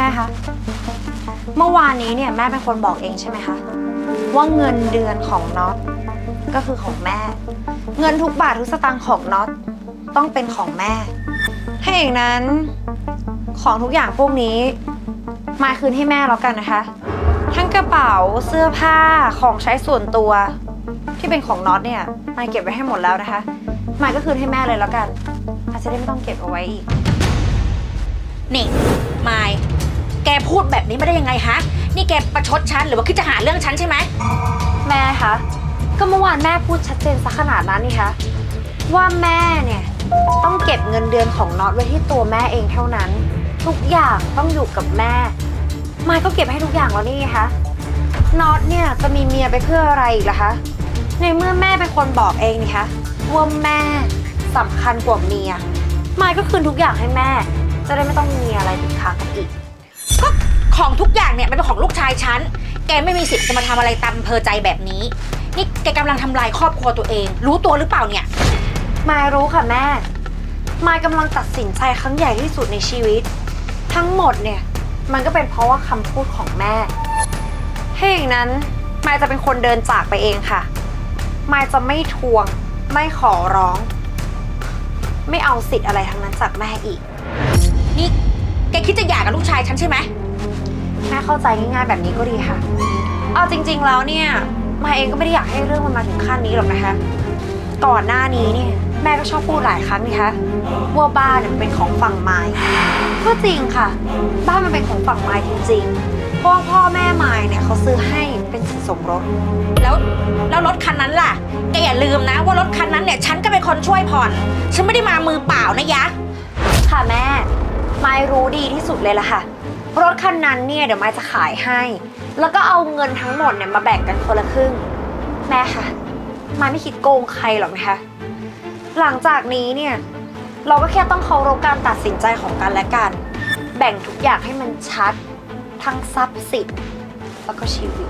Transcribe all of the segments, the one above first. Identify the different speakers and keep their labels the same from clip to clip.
Speaker 1: ม่คะ เมื่อวานนี้เนี่ยแม่เป็นคนบอกเองใช่ไหมคะ ว่าเงินเดือนของน็อตก็คือของแม่ เงินทุกบาททุกสตางค์ของน็อตต้องเป็นของแม่ ถ้าอย่างนั้นของทุกอย่างพวกนี้ มาคืนให้แม่แล้วกันนะคะ ทั้งกระเป๋าเสื้อผ้าของใช้ส่วนตัว ที่เป็นของน็อตเนี่ยมายเก็บไว้ให้หมดแล้วนะคะมายก็คืนให้แม่เลยแล้วกันอาจจะได้ไม่ต้องเก็บเอาไว้อีก
Speaker 2: นี่ มาย แกพูดแบบนี้ไม่ได้ยังไงฮะ นี่แกประชดฉันหรือว่าคิดจะหาเรื่องฉันใช่ไหม
Speaker 1: แม่คะ ก็เมื่อวานแม่พูดชัดเจนสักขนาดนั้นนี่คะ ว่าแม่เนี่ย ต้องเก็บเงินเดือนของน็อตไว้ที่ตัวแม่เองเท่านั้น ทุกอย่างต้องอยู่กับแม่ มายก็เก็บให้ทุกอย่างแล้วนี่ไงคะ น็อตเนี่ยจะมีเมียไปเพื่ออะไรอีกล่ะคะ ในเมื่อแม่เป็นคนบอกเองนี่คะว่าแม่สำคัญกว่าเมีย มายก็คืนทุกอย่างให้แม่ จะได้ไม่ต้องมีอะไรติดค้างกันอีก
Speaker 2: ก็ของทุกอย่างเนี่ยมันเป็นของลูกชายฉัน แกไม่มีสิทธิ์จะมาทำอะไรตามอำเพอใจแบบนี้ นี่แกกำลังทำลายครอบครัวตัวเอง รู้ตัวหรือเปล่าเนี่ย
Speaker 1: มายรู้ค่ะแม่ มายกำลังตัดสินใจครั้งใหญ่ที่สุดในชีวิต ทั้งหมดเนี่ย มันก็เป็นเพราะว่าคำพูดของแม่ ถ้าอย่างนั้น มายจะเป็นคนเดินจากไปเองค่ะ มายจะไม่ทวง ไม่ขอร้อง ไม่เอาสิทธิ์อะไรทั้งนั้นจากแม่อีก
Speaker 2: นี่ แกคิดจะหย่ากับลูกชายฉันใช่ไหม
Speaker 1: แม่เข้าใจง่ายๆแบบนี้ก็ดีค่ะ เอาจริง ๆ แล้วเนี่ยมายเองก็ไม่ได้อยากให้เรื่องมันมาถึงขั้นนี้หรอกนะคะ ก่อนหน้านี้เนี่ยแม่ก็ชอบพูดหลายครั้งนี่คะว่าบ้านเนี่ยมันเป็นของฝั่งไม้ก็จริงค่ะ บ้านมันเป็นของฝั่งไม้จริงๆเพราะว่าพ่อแม่ไม้เนี่ยเขาซื้อให้เป็นสินสมรส
Speaker 2: แล้วแล้วรถคันนั้นล่ะ แกอย่าลืมนะว่ารถคันนั้นเนี่ยฉันก็เป็นคนช่วยผ่อน ฉันไม่ได้มามือเปล่านะยะ
Speaker 1: ค่ะแม่ ไม้รู้ดีที่สุดเลยล่ะค่ะ รถคันนั้นเนี่ยเดี๋ยวไม้จะขายให้ แล้วก็เอาเงินทั้งหมดเนี่ยมาแบ่งกันคนละครึ่ง แม่คะไม้ไม่คิดโกงใครหรอกนะคะ หลังจากนี้เนี่ยเราก็แค่ต้องเคารพการตัดสินใจของกันและกัน แบ่งทุกอย่างให้มันชัด ทั้งทรัพย์สินแล้วก็ชีวิต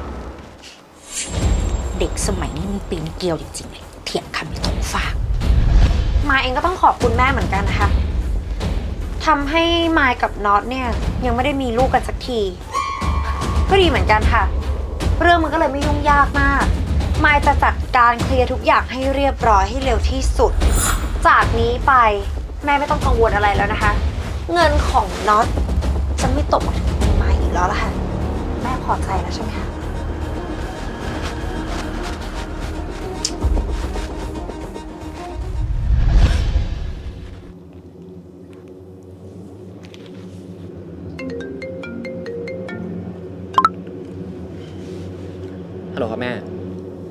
Speaker 2: เด็กสมัยนี้มันปีนเกลียวจริงๆเลยเถียงคำไม่ตรงฟาก
Speaker 1: มายเองก็ต้องขอบคุณแม่เหมือนกันนะคะ ทำให้มายกับน็อตเนี่ย ยังไม่ได้มีลูกกันสักที ก็ดีเหมือนกันค่ะ เรื่องมันก็เลยไม่ยุ่งยากมาก มายจะจัดการเคลียร์ทุกอย่างให้เรียบร้อยให้เร็วที่สุด จากนี้ไปแม่ไม่ต้องกังวลอะไรแล้วนะคะ เงินของน็อตจะไม่ตกมาถึงมือมายอีกแล้วล่ะค่ะ แม่พอใจแล้วใช่ไหมคะ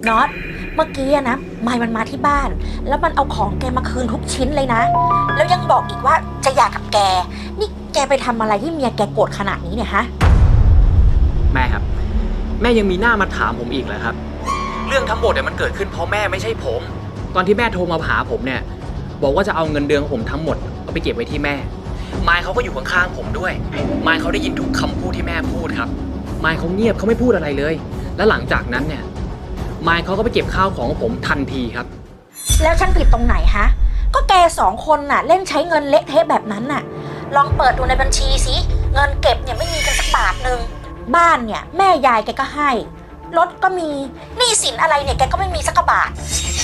Speaker 2: น็อต เมื่อกี้อะนะมายมันมาที่บ้าน แล้วมันเอาของแกมาคืนทุกชิ้นเลยนะ แล้วยังบอกอีกว่าจะหย่ากับแก นี่แกไปทำอะไรที่เมียแกโกรธขนาดนี้เนี่ยฮะ
Speaker 3: แม่ครับ แม่ยังมีหน้ามาถามผมอีกเหรอครับ เรื่องทั้งหมดเนี่ยมันเกิดขึ้นเพราะแม่ไม่ใช่ผม ตอนที่แม่โทรมาหาผมเนี่ย บอกว่าจะเอาเงินเดือนของผมทั้งหมดเอาไปเก็บไว้ที่แม่ มายเขาก็อยู่ข้างๆผมด้วย มายเขาได้ยินทุกคำพูดที่แม่พูดครับ มายเขาเงียบเขาไม่พูดอะไรเลย แล้วหลังจากนั้นเนี่ย มายเขาก็ไปเก็บข้าวของของผมทันทีครับ
Speaker 2: แล้วฉันผิดตรงไหนฮะ ก็แกสองคนน่ะ เล่นใช้เงินเละเทะแบบนั้นน่ะ ลองเปิดดูในบัญชีสิ เงินเก็บเนี่ยไม่มีกันสักบาทหนึ่ง บ้านเนี่ย แม่ยายแกก็ให้ รถก็มีหนี้สินอะไรเนี่ยแกก็ไม่มีสักกระบาท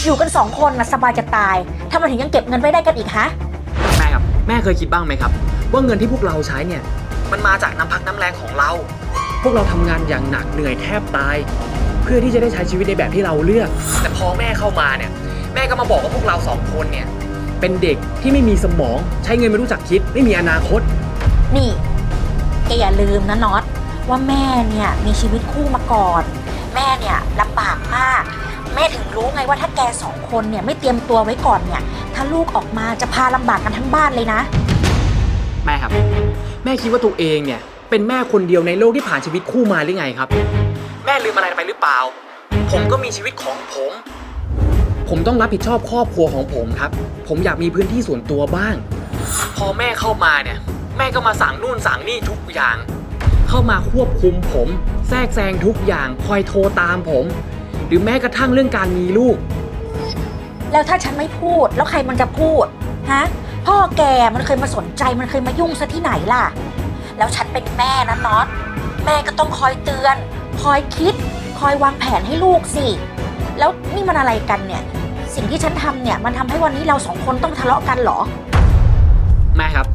Speaker 2: อยู่กันสองคนน่ะสบายจะตายทำไมถึงยังเก็บเงินไว้ได้กันอีกฮะ
Speaker 3: แม่ครับ แม่เคยคิดบ้างไหมครับ ว่าเงินที่พวกเราใช้เนี่ย มันมาจากน้ำพักน้ำแรงของเรา พวกเราทำงานอย่างหนักเหนื่อยแทบตาย เพื่อที่จะได้ใช้ชีวิตในแบบที่เราเลือก แต่พอแม่เข้ามาเนี่ย แม่ก็มาบอกว่าพวกเราสองคนเนี่ย เป็นเด็กที่ไม่มีสมอง ใช้เงินไม่รู้จักคิด ไม่มีอนาคต
Speaker 2: นี่แกอย่าลืมนะน็อตว่าแม่เนี่ยมีชีวิตคู่มาก่อน แม่เนี่ยลำบากมาก แม่ถึงรู้ไงว่าถ้าแกสองคนเนี่ยไม่เตรียมตัวไว้ก่อนเนี่ย ถ้าลูกออกมาจะพาลำบากกันทั้งบ้านเลยนะ
Speaker 3: แม่ครับ แม่คิดว่าตัวเองเนี่ย เป็นแม่คนเดียวในโลกที่ผ่านชีวิตคู่มาหรือไงครับ แม่ลืมอะไรไปหรือเปล่า ผมก็มีชีวิตของผม ผมต้องรับผิดชอบครอบครัวของผมครับ ผมอยากมีพื้นที่ส่วนตัวบ้าง พอแม่เข้ามาเนี่ย แม่ก็มาสั่งนู่นสั่งนี่ทุกอย่าง เข้ามาควบคุมผม แทรกแซงทุกอย่างคอยโทรตามผม หรือแม้กระทั่งเรื่องการมีลูก
Speaker 2: แล้วถ้าฉันไม่พูด แล้วใครมันจะพูดฮะพ่อแกมันเคยมาสนใจมันเคยมายุ่งซะที่ไหนล่ะ แล้วฉันเป็นแม่นะน็อตแม่ก็ต้องคอยเตือน คอยคิด คอยวางแผนให้ลูกสิ แล้วนี่มันอะไรกันเนี่ย สิ่งที่ฉันทำเนี่ย มันทำให้วันนี้เราสองคนต้องทะเลาะกันเหรอ
Speaker 3: แม่ครับ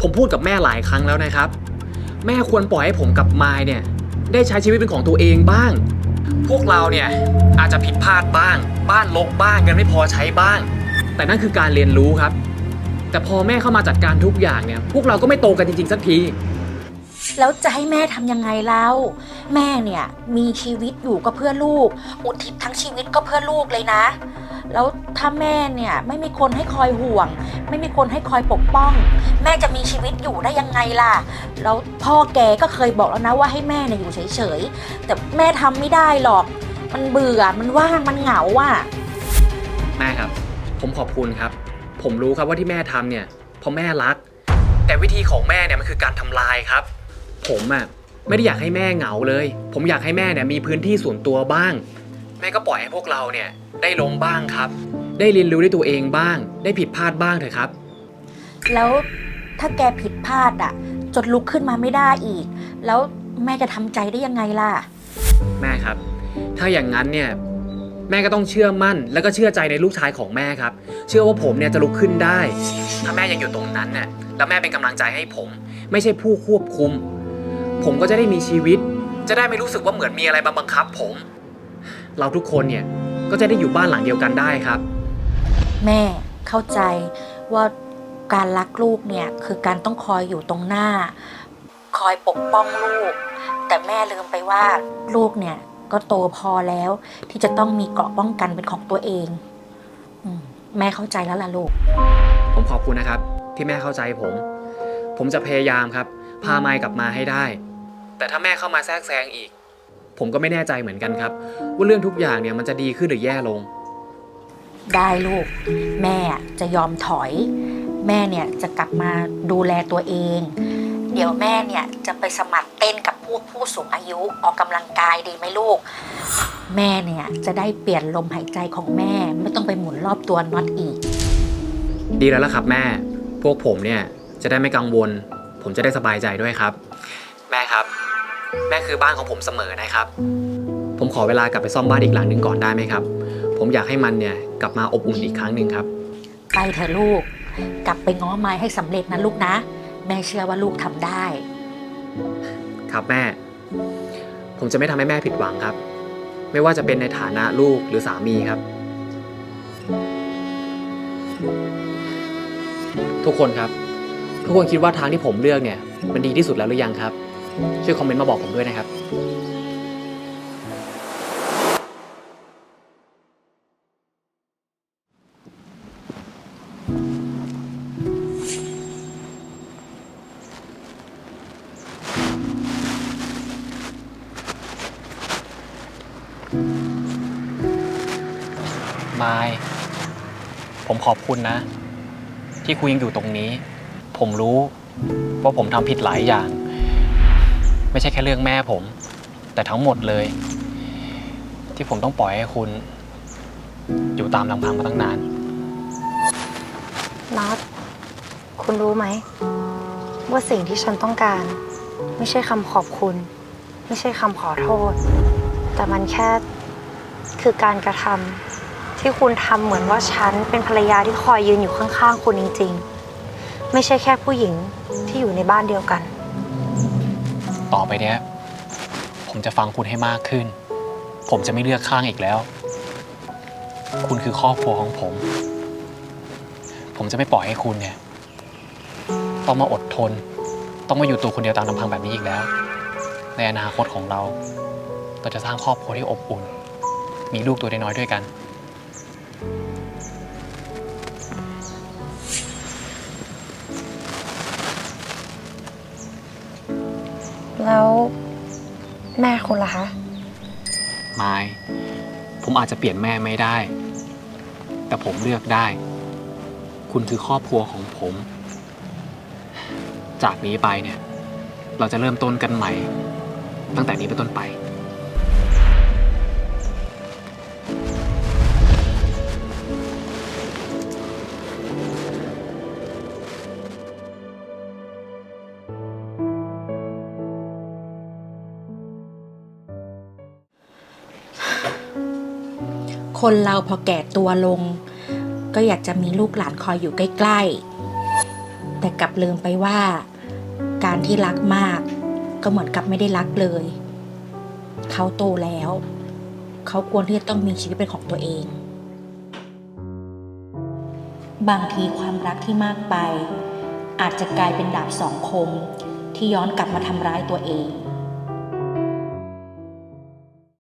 Speaker 3: ผมพูดกับแม่หลายครั้งแล้วนะครับ แม่ควรปล่อยให้ผมกับมายเนี่ย ได้ใช้ชีวิตเป็นของตัวเองบ้าง พวกเราเนี่ยอาจจะผิดพลาดบ้าง บ้านรกบ้างเงินไม่พอใช้บ้าง แต่นั่นคือการเรียนรู้ครับ แต่พอแม่เข้ามาจัดการทุกอย่างเนี่ย พวกเราก็ไม่โตกันจริงๆสักที
Speaker 2: แล้วจะให้แม่ทำยังไงเล่าแม่เนี่ยมีชีวิตอยู่ก็เพื่อลูก อุทิศทั้งชีวิตก็เพื่อลูกเลยนะ แล้วถ้าแม่เนี่ยไม่มีคนให้คอยห่วง ไม่มีคนให้คอยปกป้อง แม่จะมีชีวิตอยู่ได้ยังไงล่ะ แล้วพ่อแกก็เคยบอกแล้วนะว่าให้แม่เนี่ยอยู่เฉยๆ แต่แม่ทำไม่ได้หรอก มันเบื่อ มันว่าง มันเหงาอะ
Speaker 3: แม่ครับ ผมขอบคุณครับ ผมรู้ครับว่าที่แม่ทำเนี่ยเพราะแม่รัก แต่วิธีของแม่เนี่ยมันคือการทำลายครับ ผมอะไม่ได้อยากให้แม่เหงาเลย ผมอยากให้แม่เนี่ยมีพื้นที่ส่วนตัวบ้าง แม่ก็ปล่อยให้พวกเราเนี่ยได้ลงบ้างครับ ได้เรียนรู้ด้วยตัวเองบ้าง ได้ผิดพลาดบ้างเถอะครับ
Speaker 2: แล้วถ้าแกผิดพลาดอะ จนลุกขึ้นมาไม่ได้อีก แล้วแม่จะทำใจได้ยังไงล่ะ
Speaker 3: แม่ครับ ถ้าอย่างนั้นเนี่ยแม่ก็ต้องเชื่อมั่น แล้วก็เชื่อใจในลูกชายของแม่ครับ เชื่อว่าผมเนี่ยจะลุกขึ้นได้ ถ้าแม่ยังอยู่ตรงนั้นเนี่ยแล้วแม่เป็นกำลังใจให้ผม ไม่ใช่ผู้ควบคุม ผมก็จะได้มีชีวิต จะได้ไม่รู้สึกว่าเหมือนมีอะไรมาบังคับผม เราทุกคนเนี่ยก็จะได้อยู่บ้านหลังเดียวกันได้ครับ
Speaker 2: แม่เข้าใจว่าการรักลูกเนี่ยคือการต้องคอยอยู่ตรงหน้า คอยปกป้องลูก แต่แม่ลืมไปว่าลูกเนี่ยก็โตพอแล้วที่จะต้องมีเกราะป้องกันเป็นของตัวเองอมแม่เข้าใจแล้วล่ะลูก
Speaker 3: ผมขอบคุณนะครับ ที่แม่เข้าใจผม ผมจะพยายามครับ พาไมค์กลับมาให้ได้ แต่ถ้าแม่เข้ามาแทรกแซงอีก ผมก็ไม่แน่ใจเหมือนกันครับ ว่าเรื่องทุกอย่างเนี่ยมันจะดีขึ้นหรือแย่ลง
Speaker 2: ได้ลูก แม่จะยอมถอย แม่เนี่ยจะกลับมาดูแลตัวเอง เดี๋ยวแม่เนี่ยจะไปสมัครเต้นกับพวกผู้สูงอายุออกกำลังกายดีไหมลูก แม่เนี่ยจะได้เปลี่ยนลมหายใจของแม่ไม่ต้องไปหมุนรอบตัวน็อตอีก
Speaker 3: ดีแล้วล่ะครับแม่ พวกผมเนี่ยจะได้ไม่กังวล ผมจะได้สบายใจด้วยครับ แม่ครับ แม่คือบ้านของผมเสมอนะครับ ผมขอเวลากลับไปซ่อมบ้านอีกหลังหนึ่งก่อนได้ไหมครับ ผมอยากให้มันเนี่ยกลับมาอบอุ่นอีกครั้งหนึ่งครับ
Speaker 2: ไปเถอะลูก กลับไปง้อไม้ให้สำเร็จนะลูกนะ แม่เชื่อว่าลูกทำได้
Speaker 3: ครับแม่ ผมจะไม่ทำให้แม่ผิดหวังครับ ไม่ว่าจะเป็นในฐานะลูกหรือสามีครับ ทุกคนครับ ทุกคนคิดว่าทางที่ผมเลือกเนี่ยมันดีที่สุดแล้วหรือยังครับ ช่วยคอมเมนต์มาบอกผมด้วยนะครับมายผมขอบคุณนะ ที่คุณยังอยู่ตรงนี้ ผมรู้ว่าผมทำผิดหลายอย่าง ไม่ใช่แค่เรื่องแม่ผม แต่ทั้งหมดเลย ที่ผมต้องปล่อยให้คุณ อยู่ตามลำพังมาตั้งนาน
Speaker 1: น็อตคุณรู้ไหม ว่าสิ่งที่ฉันต้องการ ไม่ใช่คำขอบคุณ ไม่ใช่คำขอโทษ แต่มันแค่คือการกระทำที่คุณทำเหมือนว่าฉันเป็นภรรยาที่คอยยืนอยู่ข้างๆ คุณจริง ๆ ไม่ใช่แค่ผู้หญิงที่อยู่ในบ้านเดียวกัน
Speaker 3: ต่อไปเนี้ย ผมจะฟังคุณให้มากขึ้น ผมจะไม่เลือกข้างอีกแล้ว คุณคือครอบครัวของผม ผมจะไม่ปล่อยให้คุณเนี่ย ต้องมาอดทน ต้องมาอยู่ตัวคนเดียวตามลำพังแบบนี้อีกแล้ว ในอนาคตของเรา เราจะสร้างครอบครัวที่อบอุ่น มีลูกตัวน้อยๆด้วยกัน
Speaker 1: แล้ว แม่คุณล่ะคะ
Speaker 3: ไม้ผมอาจจะเปลี่ยนแม่ไม่ได้ แต่ผมเลือกได้ คุณคือครอบครัวของผม จากนี้ไปเนี่ย เราจะเริ่มต้นกันใหม่ ตั้งแต่นี้เป็นต้นไป
Speaker 2: คนเราพอแก่ตัวลง ก็อยากจะมีลูกหลานคอยอยู่ใกล้ ๆ แต่กลับลืมไปว่า การที่รักมาก ก็เหมือนกับไม่ได้รักเลย เขาโตแล้ว เขาควรที่จะต้องมีชีวิตเป็นของตัวเอง บางทีความรักที่มากไป อาจจะกลายเป็นดาบสองคมที่ย้อนกลับมาทำร้ายตัวเอง